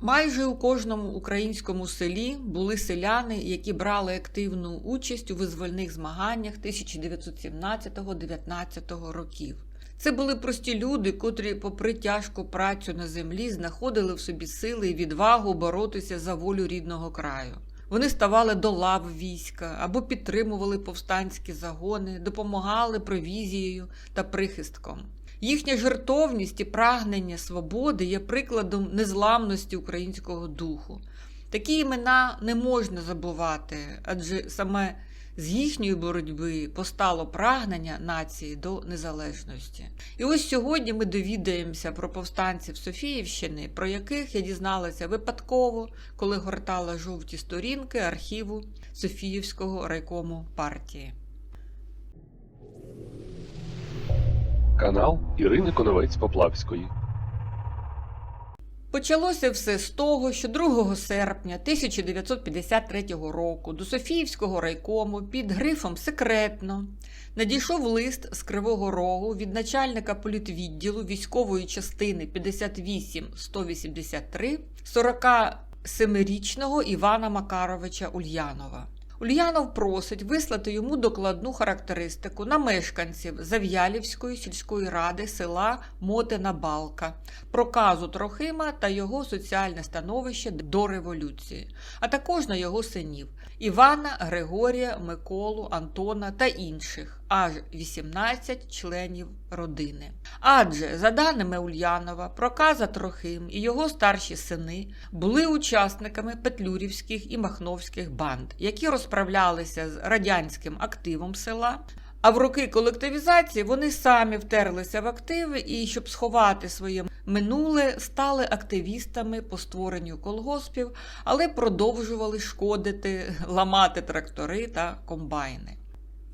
Майже у кожному українському селі були селяни, які брали активну участь у визвольних змаганнях 1917-19 років. Це були прості люди, котрі, попри тяжку працю на землі, знаходили в собі сили і відвагу боротися за волю рідного краю. Вони ставали до лав війська або підтримували повстанські загони, допомагали провізією та прихистком. Їхня жертовність і прагнення свободи є прикладом незламності українського духу. Такі імена не можна забувати, адже саме з їхньої боротьби постало прагнення нації до незалежності. І ось сьогодні ми довідаємося про повстанців Софіївщини, про яких я дізналася випадково, коли гортала жовті сторінки архіву Софіївського райкому партії. Канал Ірини Коновець Поплавської. Почалося все з того, що 2 серпня 1953 року до Софіївського райкому під грифом секретно надійшов лист з Кривого Рогу від начальника політвідділу військової частини 58-183 47-річного Івана Макаровича Ульянова. Ульянов просить вислати йому докладну характеристику. На мешканців Зав'ялівської сільської ради села Мотина Балка, проказу Трохима та його соціальне становище до революції, а також на його синів Івана, Григорія, Миколу, Антона та інших, аж 18 членів родини. Адже, за даними Ульянова, проказа Трохим і його старші сини були учасниками петлюрівських і махновських банд, які розправлялися з радянським активом села. А в роки колективізації вони самі втерлися в активи і, щоб сховати своє минуле, стали активістами по створенню колгоспів, але продовжували шкодити, ламати трактори та комбайни.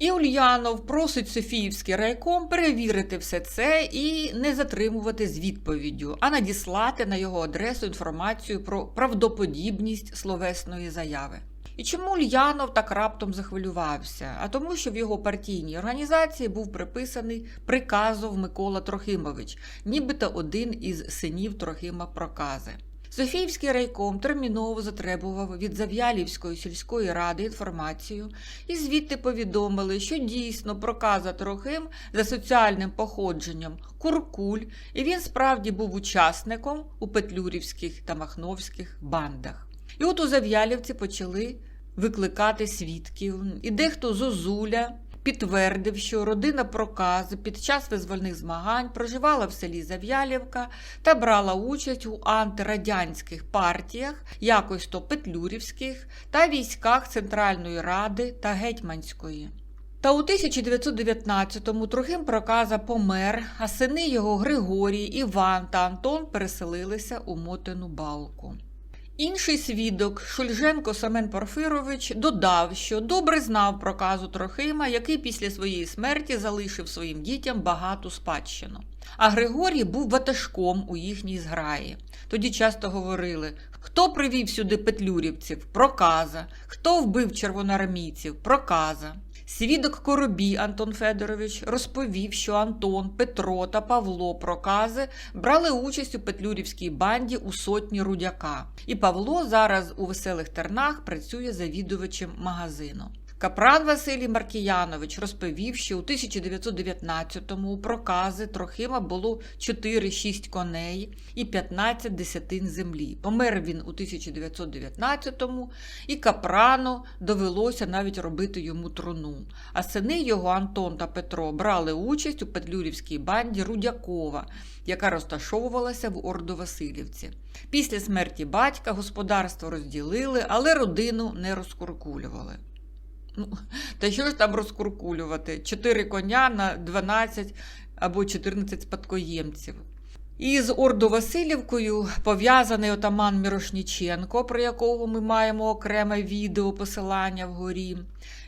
І Ульянов просить Софіївський райком перевірити все це і не затримувати з відповіддю, а надіслати на його адресу інформацію про правдоподібність словесної заяви. І чому Ульянов так раптом захвилювався? А тому, що в його партійній організації був приписаний приказов Микола Трохимович, нібито один із синів Трохима Прокази. Софіївський райком терміново затребував від Зав'ялівської сільської ради інформацію і звідти повідомили, що дійсно проказа Трохим за соціальним походженням Куркуль, і він справді був учасником у петлюрівських та махновських бандах. І от у Зав'ялівці почали викликати свідків, і дехто зозуля підтвердив, що родина прокази під час визвольних змагань проживала в селі Зав'ялівка та брала участь у антирадянських партіях, якось то петлюрівських та військах Центральної Ради та Гетьманської. Та у 1919-му Трохим Проказа помер, а сини його Григорій, Іван та Антон переселилися у Мотину балку. Інший свідок, Шульженко Семен Порфирович, додав, що добре знав проказу Трохима, який після своєї смерті залишив своїм дітям багату спадщину. А Григорій був ватажком у їхній зграї. Тоді часто говорили: хто привів сюди петлюрівців? Проказа, хто вбив червоноармійців? Проказа. Свідок Коробій Антон Федорович розповів, що Антон, Петро та Павло Прокази брали участь у петлюрівській банді у сотні рудяка. І Павло зараз у веселих тернах працює завідувачем магазину. Капран Василій Маркіянович розповів, що у 1919-му у прокази Трохима було 4-6 коней і 15 десятин землі. Помер він у 1919-му, і Капрану довелося навіть робити йому труну. А сини його Антон та Петро брали участь у петлюрівській банді Рудякова, яка розташовувалася в Ордо-Василівці. Після смерті батька господарство розділили, але родину не розкуркулювали. Ну, та що ж там розкуркулювати? Чотири коня на 12 або 14 спадкоємців. І з Ордо-Василівкою пов'язаний отаман Мірошніченко, про якого ми маємо окреме відео посилання вгорі.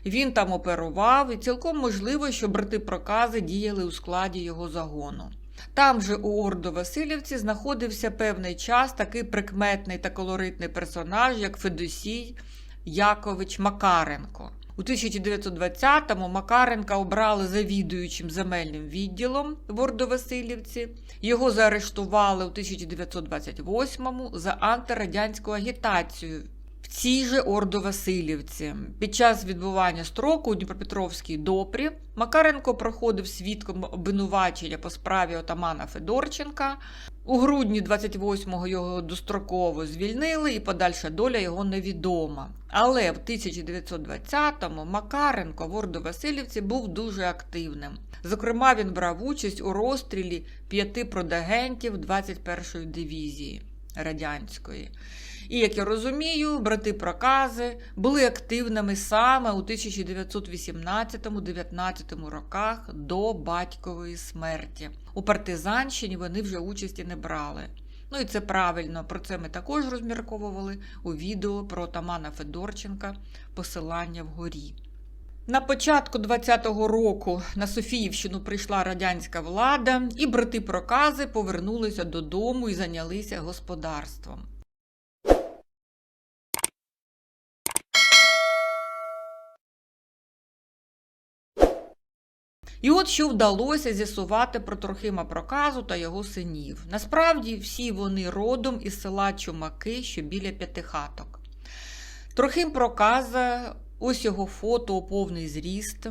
Він там оперував, і цілком можливо, що брати прокази діяли у складі його загону. Там же у Ордо-Василівці знаходився певний час такий прикметний та колоритний персонаж, як Федосій Якович Макаренко. У 1920-му Макаренка обрали завідуючим земельним відділом в Ордо-Василівці. Його заарештували у 1928-му за антирадянську агітацію в цій же Ордо-Василівці. Під час відбування строку у Дніпропетровській допрі Макаренко проходив свідком обвинувачення по справі отамана Федорченка. У грудні 28-го його достроково звільнили, і подальша доля його невідома. Але в 1920-му Макаренко в Ордо-Василівці був дуже активним. Зокрема, він брав участь у розстрілі п'яти продагентів 21-ї дивізії радянської. І, як я розумію, брати прокази були активними саме у 1918-19 роках до батькової смерті. У партизанщині вони вже участі не брали. Ну і це правильно, про це ми також розмірковували у відео про отамана Федорченка Посилання вгорі. На початку 20-го року на Софіївщину прийшла радянська влада, і брати прокази повернулися додому і зайнялися господарством. І от що вдалося з'ясувати про Трохима Проказу та його синів. Насправді всі вони родом із села Чумаки, що біля п'ятихаток. Трохим Проказа, ось його фото повний зріст.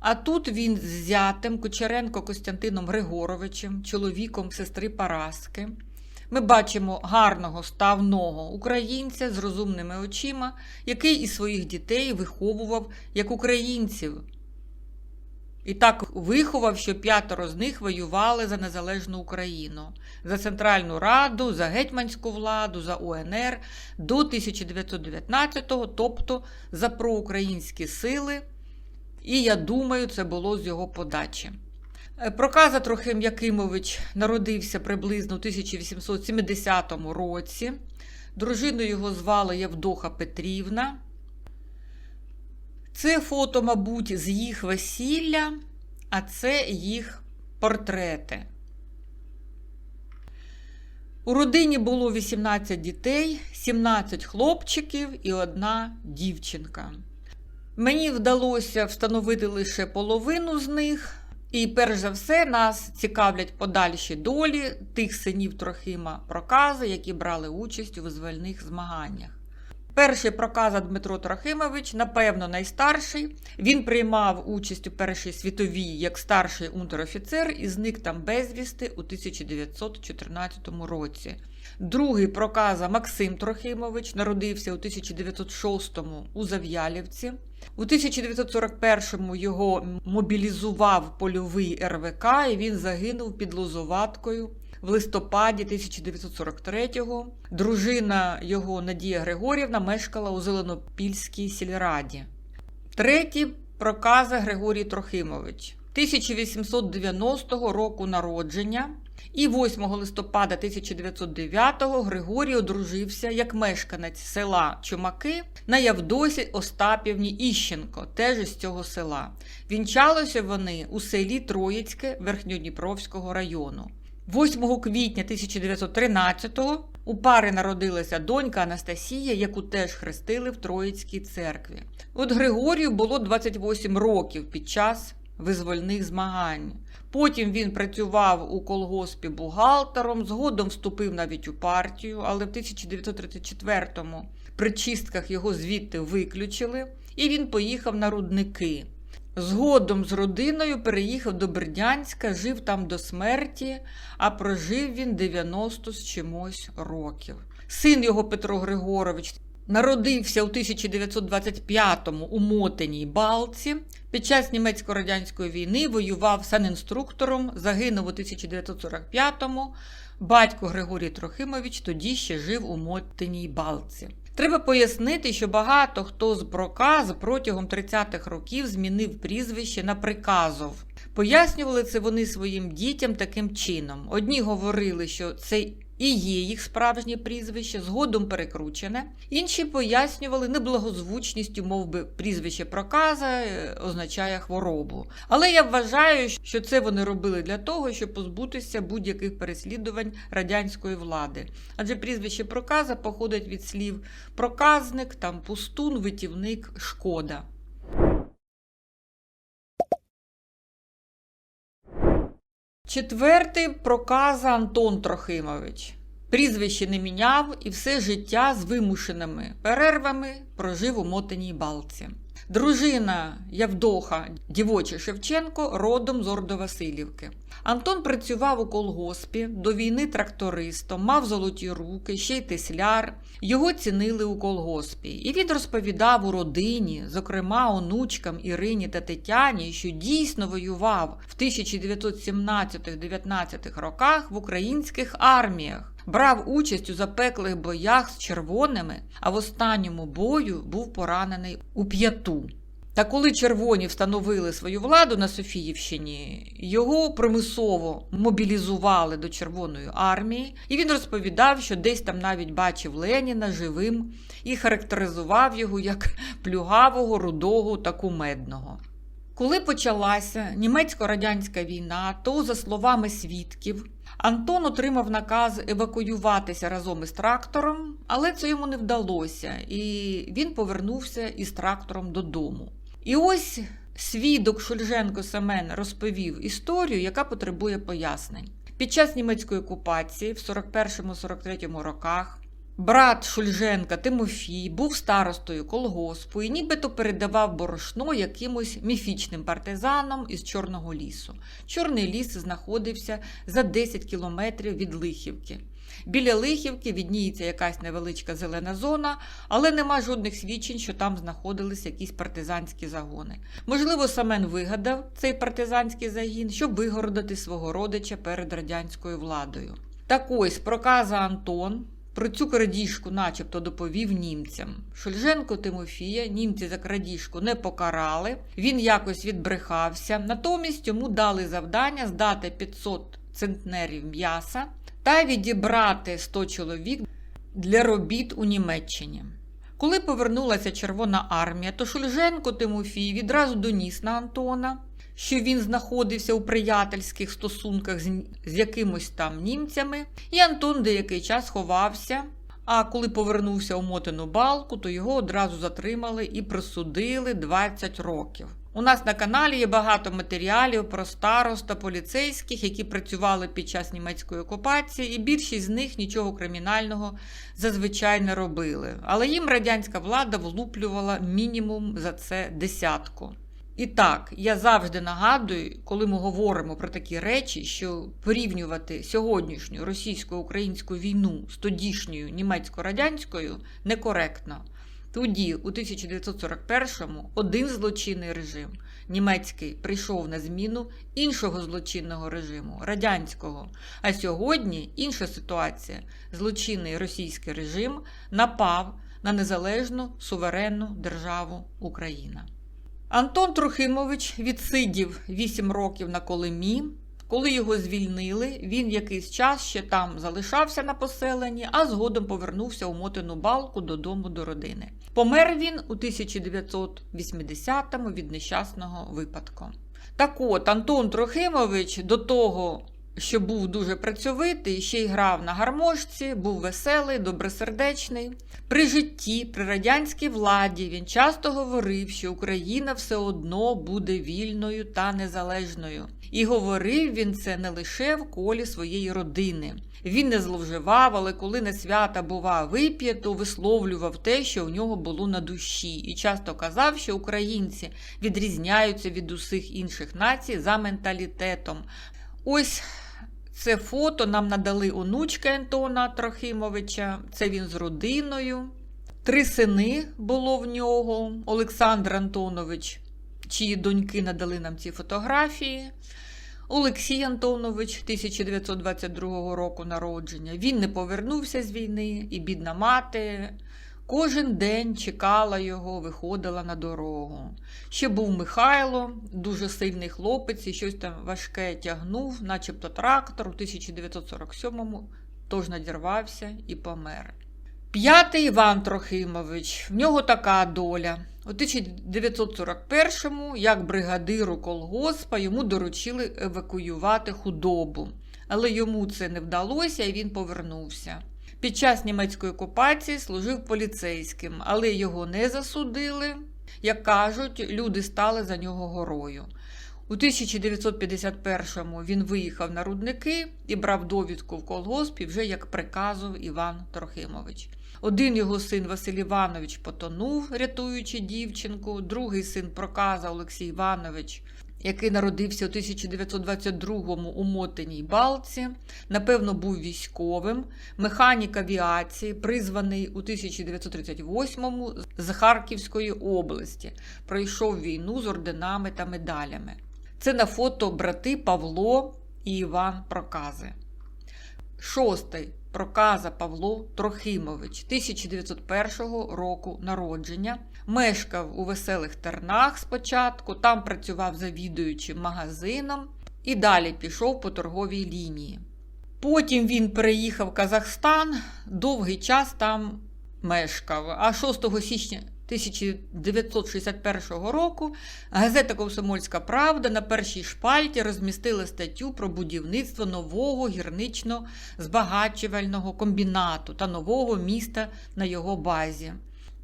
А тут він з зятем Кучеренко Костянтином Григоровичем, чоловіком сестри Параски. Ми бачимо гарного ставного українця з розумними очима, який і своїх дітей виховував як українців. І так виховав, що п'ятеро з них воювали за незалежну Україну, за Центральну Раду, за гетьманську владу, за УНР до 1919-го, тобто за проукраїнські сили. І я думаю, це було з його подачі. Е, Проказа Трохим Якимович народився приблизно у 1870 році. Дружиною його звали Євдоха Петрівна. Це фото, мабуть, з їх весілля, а це їх портрети. У родині було 18 дітей, 17 хлопчиків і одна дівчинка. Мені вдалося встановити лише половину з них, і перш за все нас цікавлять подальші долі тих синів Трохима Прокази, які брали участь у визвольних змаганнях. Перший проказа Дмитро Трохимович, напевно, найстарший. Він приймав участь у Першій світовій як старший унтер-офіцер і зник там безвісти у 1914 році. Другий проказа Максим Трохимович народився у 1906-му у Зав'ялівці. У 1941-му його мобілізував польовий РВК, і він загинув під Лозоваткою в листопаді 1943-го. Дружина його Надія Григорівна мешкала у Зеленопільській сільраді. Третій проказа Григорій Трохимович. 1890 року народження. І 8 листопада 1909-го Григорій одружився як мешканець села Чумаки на Явдосі Остапівні Іщенко, теж із цього села. Вінчалися вони у селі Троїцьке Верхньодніпровського району. 8 квітня 1913-го у пари народилася донька Анастасія, яку теж хрестили в Троїцькій церкві. От Григорію було 28 років під час визвольних змагань. Потім він працював у колгоспі бухгалтером, згодом вступив навіть у партію, але в 1934-му при чистках його звідти виключили, і він поїхав на рудники. Згодом з родиною переїхав до Бердянська, жив там до смерті, а прожив він 90 з чимось років. Син його Петро Григорович народився у 1925-му у Мотиній Балці. Під час німецько-радянської війни воював санінструктором, загинув у 1945-му. Батько Григорій Трохимович тоді ще жив у Мотиній Балці. Треба пояснити, що багато хто з проказ протягом 30-х років змінив прізвище на приказов. Пояснювали це вони своїм дітям таким чином. Одні говорили, що це і є їх справжнє прізвище, згодом перекручене. Інші пояснювали неблагозвучністю, мов би прізвище проказа е, означає хворобу. Але я вважаю, що це вони робили для того, щоб позбутися будь-яких переслідувань радянської влади. Адже прізвище проказа походить від слів проказник, там пустун, витівник, шкода. Четвертий проказа Антон Трохимович. Прізвище не міняв і все життя з вимушеними перервами прожив у мотаній балці. Дружина Явдоха Дівоча Шевченко родом з Ордо-Василівки. Антон працював у колгоспі, до війни трактористом, мав золоті руки, ще й тесляр. Його цінили у колгоспі. І він розповідав у родині, зокрема онучкам Ірині та Тетяні, що дійсно воював в 1917-19 роках в українських арміях. Брав участь у запеклих боях з червоними, а в останньому бою був поранений у п'яту. Та коли червоні встановили свою владу на Софіївщині, його примусово мобілізували до Червоної армії, і він розповідав, що десь там навіть бачив Леніна живим і характеризував його як плюгавого, рудого та кумедного. Коли почалася німецько-радянська війна, то, за словами свідків, Антон отримав наказ евакуюватися разом із трактором, але це йому не вдалося, і він повернувся із трактором додому. І ось свідок Шульженко Семен розповів історію, яка потребує пояснень. Під час німецької окупації в 41-43 роках Брат Шульженка Тимофій був старостою колгоспу і нібито передавав борошно якимось міфічним партизанам із Чорного лісу. Чорний ліс знаходився за 10 кілометрів від Лихівки. Біля Лихівки відніється якась невеличка зелена зона, але нема жодних свідчень, що там знаходились якісь партизанські загони. Можливо, Самен вигадав цей партизанський загін, щоб вигородити свого родича перед радянською владою. Так ось проказа Антон про цю крадіжку начебто доповів німцям. Шульженко Тимофія німці за крадіжку не покарали, він якось відбрехався. Натомість йому дали завдання здати 500 центнерів м'яса та відібрати 100 чоловік для робіт у Німеччині. Коли повернулася Червона армія, то Шульженко Тимофій відразу доніс на Антона, що він знаходився у приятельських стосунках з, якимось там німцями, і Антон деякий час ховався. А коли повернувся у мотину балку, то його одразу затримали і присудили 20 років. У нас на каналі є багато матеріалів про староста поліцейських, які працювали під час німецької окупації, і більшість з них нічого кримінального зазвичай не робили. Але їм радянська влада влуплювала мінімум за це десятку. І так, я завжди нагадую, коли ми говоримо про такі речі, що порівнювати сьогоднішню російсько-українську війну з тодішньою німецько-радянською некоректно. Тоді, у 1941-му, один злочинний режим німецький прийшов на зміну іншого злочинного режиму радянського. А сьогодні інша ситуація. Злочинний російський режим напав на незалежну суверенну державу Україна. Антон Трохимович відсидів 8 років на Колимі. Коли його звільнили, він якийсь час ще там залишався на поселенні, а згодом повернувся у Мотину балку додому до родини. Помер він у 1980-му від нещасного випадку. Так от, Антон Трохимович до того, що був дуже працьовитий, ще й грав на гармошці, був веселий, добросердечний. При житті, при радянській владі він часто говорив, що Україна все одно буде вільною та незалежною. І говорив він це не лише в колі своєї родини. Він не зловживав, але коли на свята бува вип'є, то висловлював те, що в нього було на душі, і часто казав, що українці відрізняються від усіх інших націй за менталітетом. Ось це фото нам надали онучка Антона Трохимовича. Це він з родиною. Три сини було в нього. Олександр Антонович, чиї доньки надали нам ці фотографії. Олексій Антонович 1922 року народження. Він не повернувся з війни, і бідна мати кожен день чекала його, виходила на дорогу. Ще був Михайло, дуже сильний хлопець, і щось там важке тягнув, начебто трактор у 1947-му тож надірвався і помер. П'ятий Іван Трохимович. В нього така доля. У 1941-му, як бригадиру колгоспа, йому доручили евакуювати худобу. Але йому це не вдалося і він повернувся. Під час німецької окупації служив поліцейським, але його не засудили. Як кажуть, люди стали за нього горою. У 1951-му він виїхав на рудники і брав довідку в колгоспі вже як приказував Іван Трохимович. Один його син Василь Іванович потонув, рятуючи дівчинку, другий син проказа Олексій Іванович, який народився у 1922-му у Мотиній Балці, напевно, був військовим, механік авіації, призваний у 1938-му з Харківської області, пройшов війну з орденами та медалями. Це на фото брати Павло і Іван Прокази. Шостий Проказа Павло Трохимович 1901 року народження. Мешкав у веселих тернах спочатку, там працював завідуючим магазином і далі пішов по торговій лінії. Потім він переїхав в Казахстан, довгий час там мешкав. А 6 січня 1961 року газета Комсомольська Правда на першій шпальті розмістила статтю про будівництво нового гірнично-збагачувального комбінату та нового міста на його базі.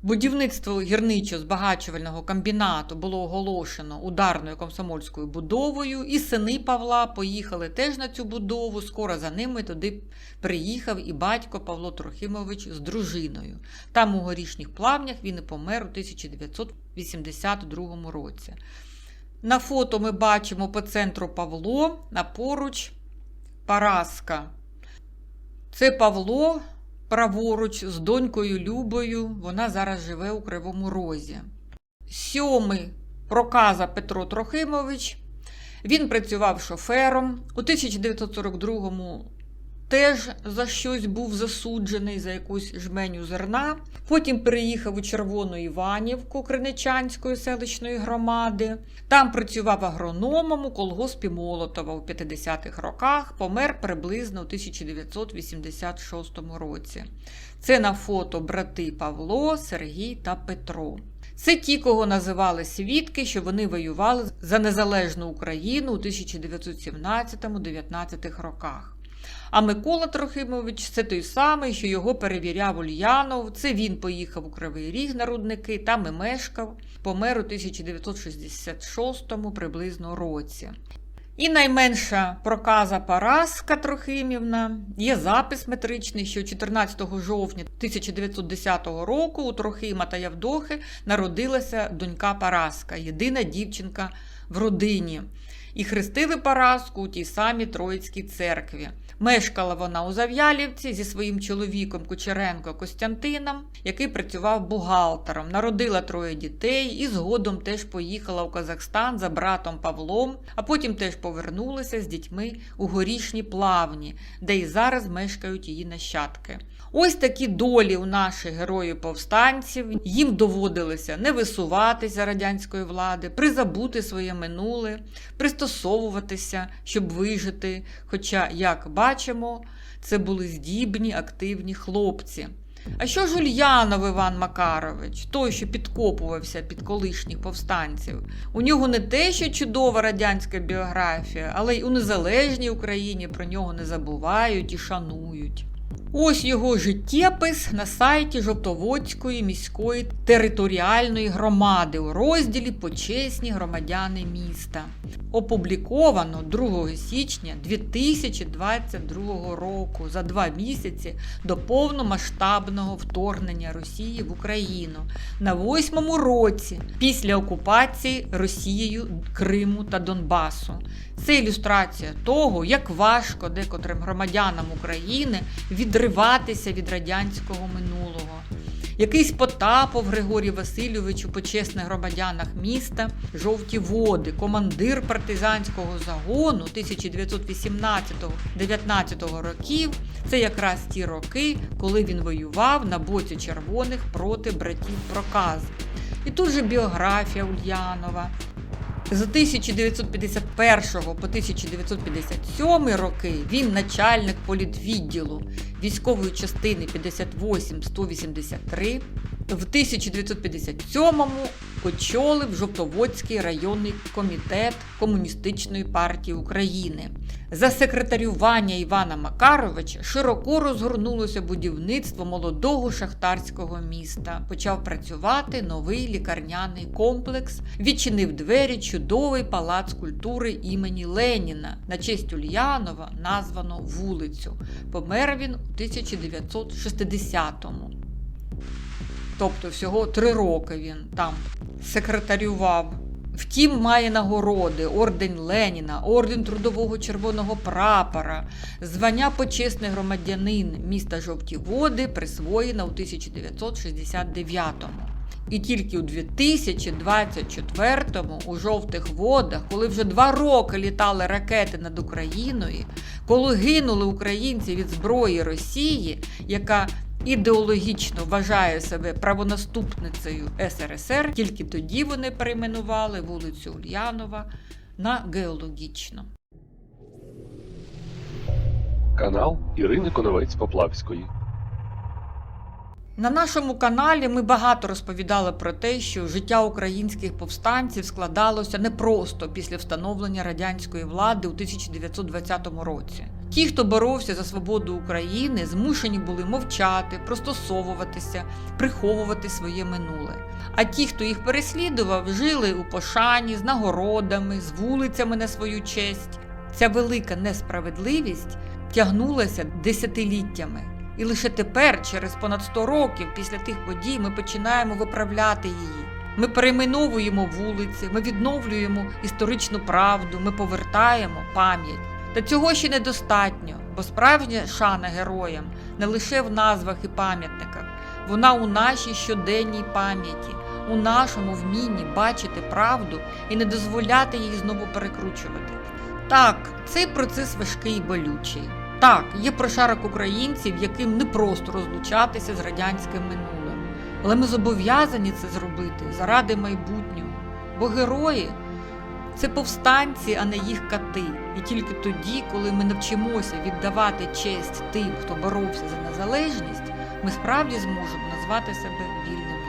Будівництво гірничо-збагачувального комбінату було оголошено ударною комсомольською будовою, і сини Павла поїхали теж на цю будову. Скоро за ними туди приїхав і батько Павло Трохимович з дружиною. Там у горішніх плавнях він і помер у 1982 році. На фото ми бачимо по центру Павло, а поруч Параска. Це Павло праворуч з донькою Любою. Вона зараз живе у Кривому Розі. Сьомий проказа Петро Трохимович. Він працював шофером. У 1942-му теж за щось був засуджений за якусь жменю зерна. Потім переїхав у Червону Іванівку Криничанської селищної громади. Там працював агрономом у колгоспі Молотова у 50-х роках, помер приблизно у 1986 році. Це на фото брати Павло, Сергій та Петро. Це ті, кого називали свідки, що вони воювали за незалежну Україну у 1917-19 роках. А Микола Трохимович це той самий, що його перевіряв Ульянов. Це він поїхав у Кривий Ріг на рудники, там і мешкав, помер у 1966 приблизно році. І найменша проказа Параска Трохимівна є запис метричний, що 14 жовтня 1910 року у Трохима та Явдохи народилася донька Параска, єдина дівчинка в родині. І хрестили Параску у тій самій Троїцькій церкві. Мешкала вона у Зав'ялівці зі своїм чоловіком Кучеренко Костянтином, який працював бухгалтером, народила троє дітей і згодом теж поїхала у Казахстан за братом Павлом, а потім теж повернулася з дітьми у горішні плавні, де і зараз мешкають її нащадки. Ось такі долі у наших героїв-повстанців. Їм доводилося не висуватися радянської влади, призабути своє минуле, пристосовуватися, щоб вижити. Хоча, як бачимо, це були здібні, активні хлопці. А що ж Ульянов Іван Макарович, той, що підкопувався під колишніх повстанців? У нього не те, що чудова радянська біографія, але й у незалежній Україні про нього не забувають і шанують. Ось його життєпис на сайті Жовтоводської міської територіальної громади у розділі Почесні громадяни міста. Опубліковано 2 січня 2022 року за два місяці до повномасштабного вторгнення Росії в Україну на восьмому році після окупації Росією Криму та Донбасу. Це ілюстрація того, як важко декотрим громадянам України відриватися від радянського минулого. Якийсь Потапов Григорій Васильович у почесних громадянах міста Жовті води, командир партизанського загону 1918-19 років. Це якраз ті роки, коли він воював на боці червоних проти братів Проказ. І тут же біографія Ульянова. З 1951 по 1957 роки він начальник політвідділу військової частини 58-183. В 1957-му очолив Жовтоводський районний комітет Комуністичної партії України. За секретарювання Івана Макаровича широко розгорнулося будівництво молодого шахтарського міста. Почав працювати новий лікарняний комплекс, відчинив двері чудовий палац культури імені Леніна. На честь Ульянова названо вулицю. Помер він у 1960-му. Тобто всього три роки він там секретарював. Втім, має нагороди, орден Леніна, орден Трудового Червоного Прапора, звання почесний громадянин міста Жовті Води присвоєно у 1969-му. І тільки у 2024-му у жовтих водах, коли вже два роки літали ракети над Україною, коли гинули українці від зброї Росії, яка ідеологічно вважає себе правонаступницею СРСР, тільки тоді вони перейменували вулицю Ульянова на геологічно. Канал Ірини Коновець Поплавської. На нашому каналі ми багато розповідали про те, що життя українських повстанців складалося непросто після встановлення радянської влади у 1920 році. Ті, хто боровся за свободу України, змушені були мовчати, простосовуватися, приховувати своє минуле. А ті, хто їх переслідував, жили у пошані з нагородами, з вулицями на свою честь. Ця велика несправедливість тягнулася десятиліттями. І лише тепер, через понад 100 років після тих подій, ми починаємо виправляти її. Ми перейменовуємо вулиці, ми відновлюємо історичну правду, ми повертаємо пам'ять. Та цього ще недостатньо, бо справжня шана героям не лише в назвах і пам'ятниках, вона у нашій щоденній пам'яті, у нашому вмінні бачити правду і не дозволяти її знову перекручувати. Так, цей процес важкий і болючий. Так, є прошарок українців, яким не просто розлучатися з радянським минулим. Але ми зобов'язані це зробити заради майбутнього. Бо герої це повстанці, а не їх кати. І тільки тоді, коли ми навчимося віддавати честь тим, хто боровся за незалежність, ми справді зможемо назвати себе вільними.